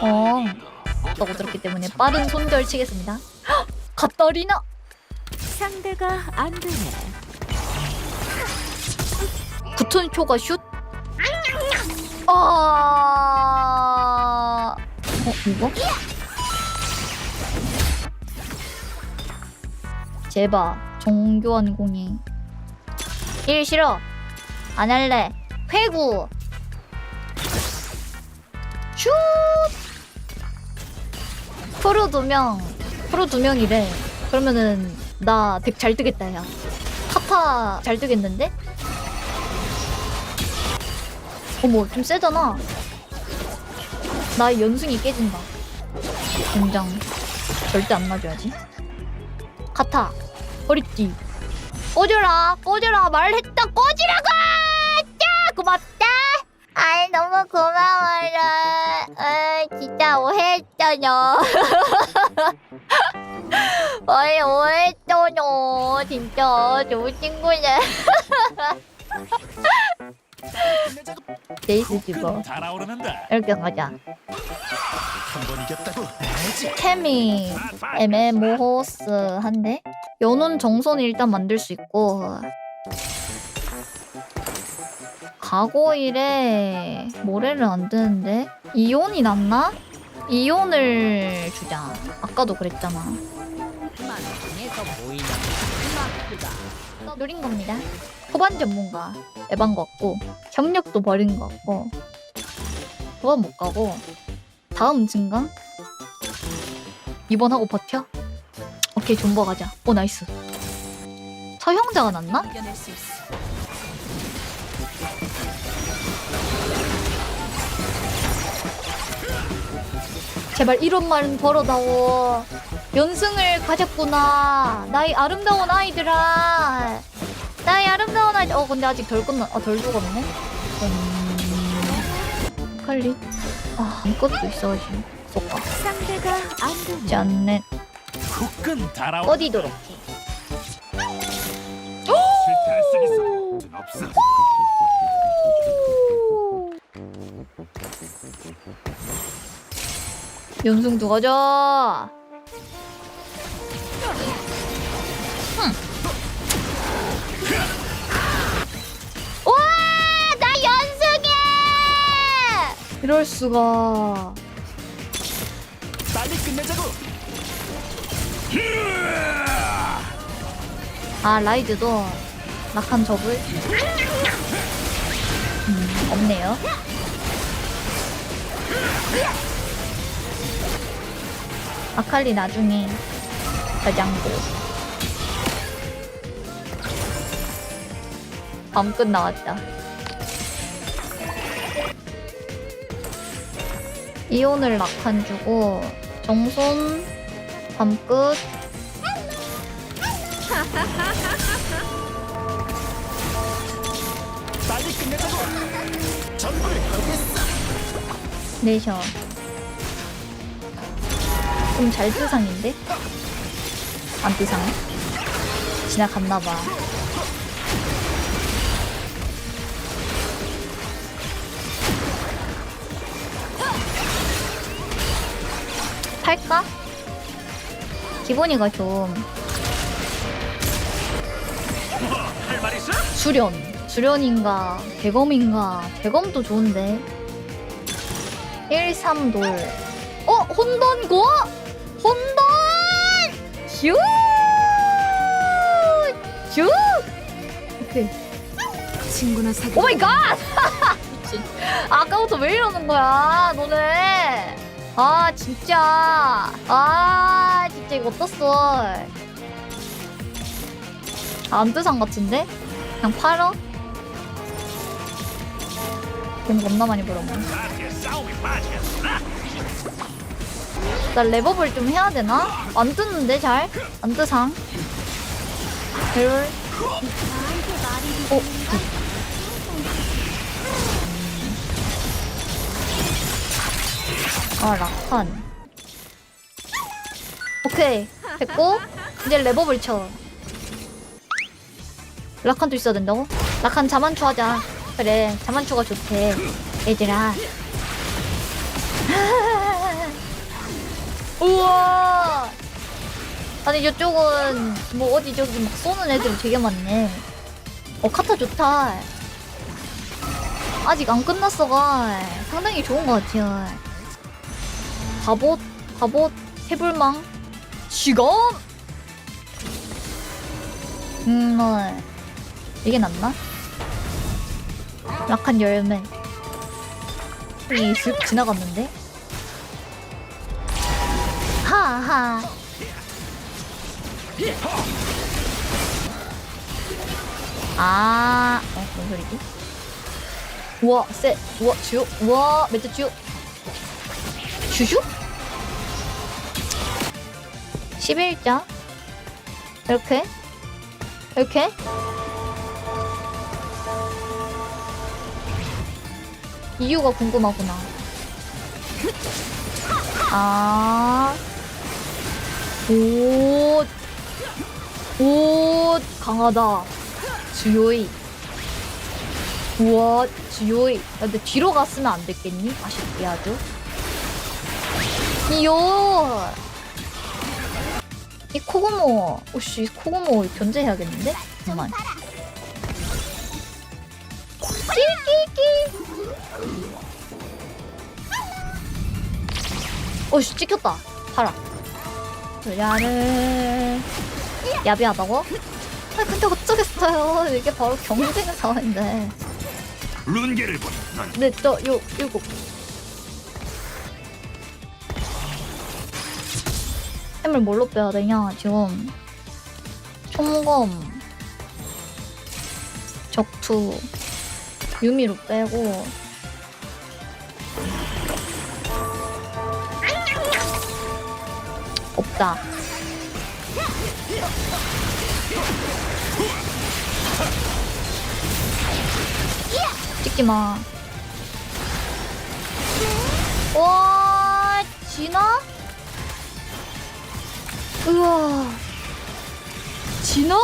어. 라고 들었기 때문에 빠른 손절 치겠습니다. 헉! 갓다리나! 상대가 안 되네. 붙은 초가 슛? 아. 어, 이거? 제발, 정교한 공이. 일 싫어. 안 할래. 회구. 슛! 프로 두 명. 프로 두 명이래. 그러면은, 나 덱 잘 뜨겠다, 야. 타타 잘 뜨겠는데? 어머 좀 세잖아. 나의 연승이 깨진다. 굉장. 절대 안 놔줘야지. 카타 허리띠. 꺼져라 꺼져라. 말했다. 꺼지라고! 짜 고맙다 아이 너무 고마워라 아 진짜 오해했잖아. 어이 오해했잖아. 진짜 좋은 친구네. 제이스 집어. 달아오르는다. 이렇게 가자. 한 번 이겼다고. 알지? 케미 애매모호스한데? 연운 정손을 일단 만들 수 있고 가고일에 모래를 안 드는데 이온이 낫나? 이온을 주자 아까도 그랬잖아. 누린 겁니다 후반 전문가 에반 것 같고 협력도 버린 것 같고 후반 못 가고 다음 증강 2번 하고 버텨 오케이 존버 가자 오 나이스 서형자가 낫나? 제발 이런 말은 벌어다오 연승을 가졌구나. 나의 아름다운 아이들아. 나의 아름다운 아이들. 어 근데 아직 덜 끝나 아 덜 죽었네. 음... 칼리? 아 이것도 있어가지고. 쏙가 상대가 안 후끈 달아오. 어디도록 실패할 수 있어. 없어. 연승도 가자 와! 나 연승해! 이럴 수가. 빨리 끝내자고. 아 라이드도 낙한 접을. 음, 없네요. 아칼리 나중에 저장고. 밤끝 나왔다. 이온을 낙한 주고 정손 밤끝 빨리 끝내자고. 내셔. 좀 잘 뜨상인데? 안 뜨상해? 지나갔나봐. 팔까? 기본이가 좀? 수련. 수련인가, 대검인가. 대검도 좋은데. 1, 3, 돌. 어? 혼돈고? 슛! 슛! 오케이. 친구나 사귀. 오 마이 갓! 미친. 아까부터 왜 이러는 거야, 너네? 아, 진짜. 아, 진짜 이거 어떻어. 안뜨상 같은데? 그냥 팔어? 돈 겁나 많이 벌었네. 나 랩업을 좀 해야 되나? 안 뜨는데 잘? 안 뜨상? 별. 어? 아 라칸. 오케이 됐고 이제 랩업을 쳐. 라칸도 있어야 된다고? 라칸 자만추 하자. 그래 자만추가 좋대. 얘들아. 아니 이쪽은 뭐 어디 저기 막 쏘는 애들 되게 많네. 어 카타 좋다. 아직 안 끝났어가 상당히 좋은 것 같아요. 갑옷 갑옷 해불망 지검. 음 어. 이게 낫나? 약한 열매. 이슥 지나갔는데? 하하. 아, 어, 뭔 소리지? 우와, 쎄, 우와, 주, 우와, 멘트 주. 주주? 11자. 이렇게. 이렇게. 이유가 궁금하구나. 아. 오. 오, 강하다. 주요이. 우와, 주요이. 야, 근데 뒤로 갔으면 안 됐겠니? 아쉽게 아주. 이요. 이 코고모. 오씨, 코고모 견제해야겠는데? 잠깐만. 끼끼끼. 오씨, 찍혔다. 팔 아. 야를. 야비하다고? 아 근데 어쩌겠어요. 이게 바로 경쟁 상황인데. 룬게를 보니 넌 근데 저요 요거 햄을 뭘로 빼야 되냐 지금 총검 적투 유미로 빼고 없다 찍지마 와 지나? 우와 지나?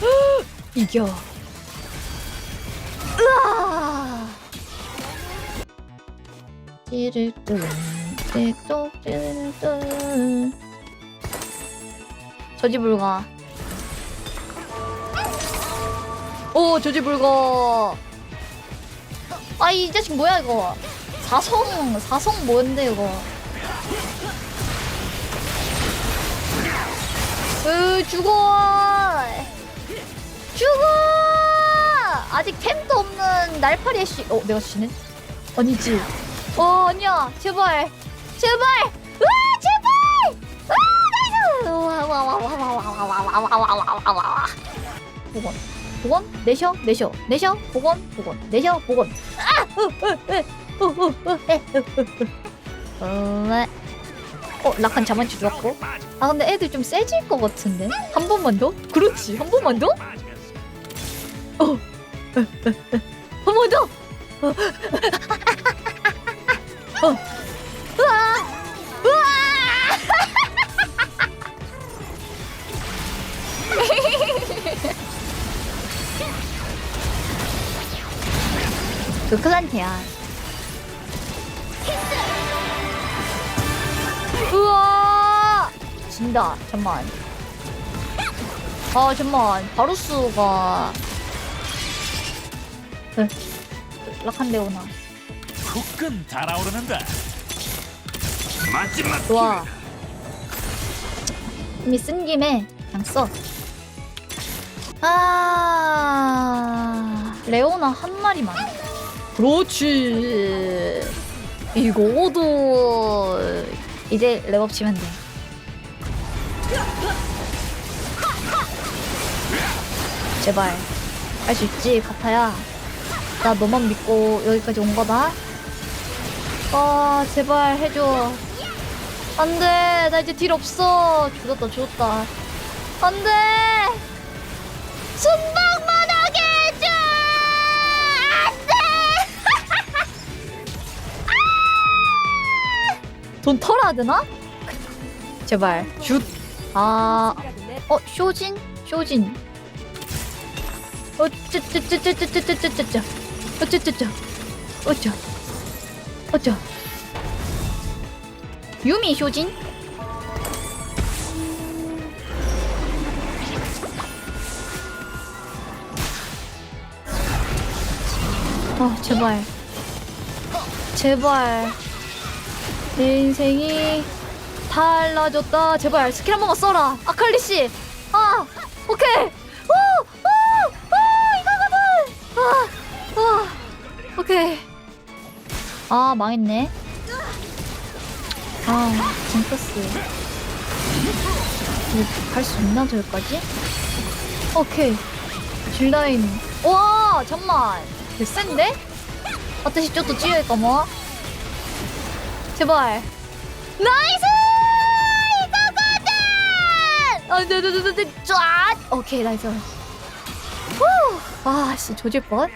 헉, 이겨 으아 찌르뚜 찌똑 찌르뚜 저지 불가. 오 저지 불가. 아 이 자식 뭐야 이거? 사성 사성 뭔데 이거? 으 죽어 죽어! 아직 템도 없는 날파리의 씨. 어 내가 씨네? 아니지. 어 아니야. 제발. 제발 와와와와와와와와와와와와 보건 보건 내셔 내셔 내셔 보건 보건 내셔 보건 어, 어, 라칸 자만치 좋았고. 아, 근데 애들 좀 세질 것 같은데? 한 번만 더? 그렇지, 한 번만 더? 빠지면서 한번 더! 어. 그클한테야. 우와! 진다. 잠만. 아, 잠만. 바루스가. 에, 락한데 오나. 후끈 달아오르는다 마지막 좋아. 이미 쓴 김에 그냥 써. 아, 레오나 한 마리만. 그렇지. 이거도 이제 랩업 치면 돼. 제발 할 수 있지, 카타야. 나 너만 믿고 여기까지 온 거다. 아, 제발 해줘. 안 돼. 나 이제 딜 없어. 죽었다, 죽었다. 안 돼. 순방 돈 털어야 되나? 제발. 슛. 아, 어, 쇼진? 쇼진. 어, 쯔쯔쯔쯔쯔쯔쯔쯔쯔. 어쩌쩌쩌. 어쩌. 어쩌. 유미 쇼진? 아, 제발. 제발. 내 인생이 달라졌다. 제발 스킬 한 번만 써라. 아칼리 씨 아 오케이. 오 오 오 이거거든. 아 아 오케이. 아 망했네. 아 징크스. 갈수 있나 저기까지? 오케이. 딜라인. 와 잠만 개센데? 뭐 제발. 나이스! 이거거든! 안돼돼돼돼 쫙! 오케이 나이스. 후 아 씨 조질 뻔.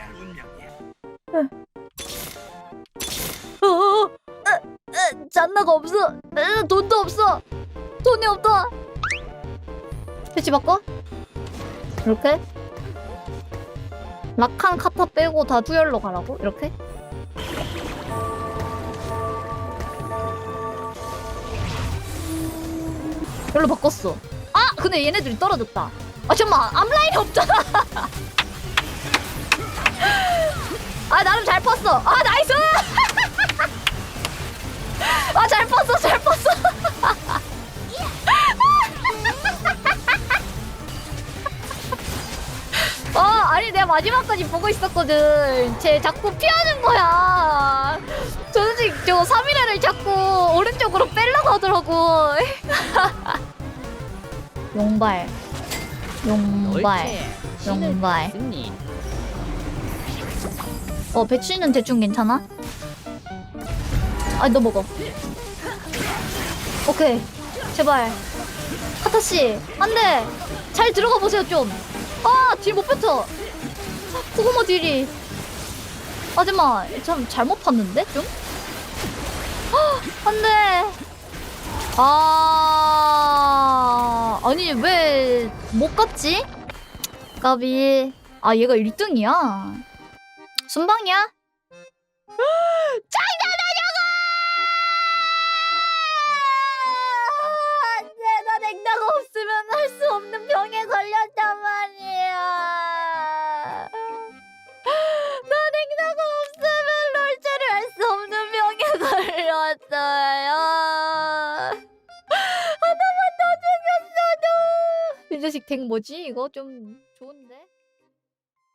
어어 잔나가 없어. 으, 돈도 없어. 돈이 없다. 배치 바꿔? 이렇게? 라칸 카타 빼고 다 두열로 가라고? 이렇게? 별로 바꿨어. 아! 근데 얘네들이 떨어졌다. 아, 잠깐만. 앞라인이 없잖아. 아, 나름 잘 펐어. 아, 나이스! 아, 잘 펐어, 잘 펐어. 어, 아니 내가 마지막까지 보고 있었거든. 쟤 자꾸 피하는 거야. 저 솔직히 저 3일회를 자꾸 오른쪽으로 빼려고 하더라고. 용발. 용발. 쓰니 어, 배추는 대충 괜찮아? 아, 너 먹어. 오케이. 제발. 카타씨, 안 돼! 잘 들어가 보세요, 좀. 아, 딜 못 뱉어. 고구마 딜이. 아, 잠깐만. 참, 잘못 봤는데, 좀? 아, 안 돼! 아, 아니, 왜 못 갔지? 까비. 아, 얘가 1등이야. 순방이야? 장난하냐고! 안돼 나 냉다가 없으면 할 수 없는 병에 걸 자식 덱 뭐지? 이거 좀 좋은.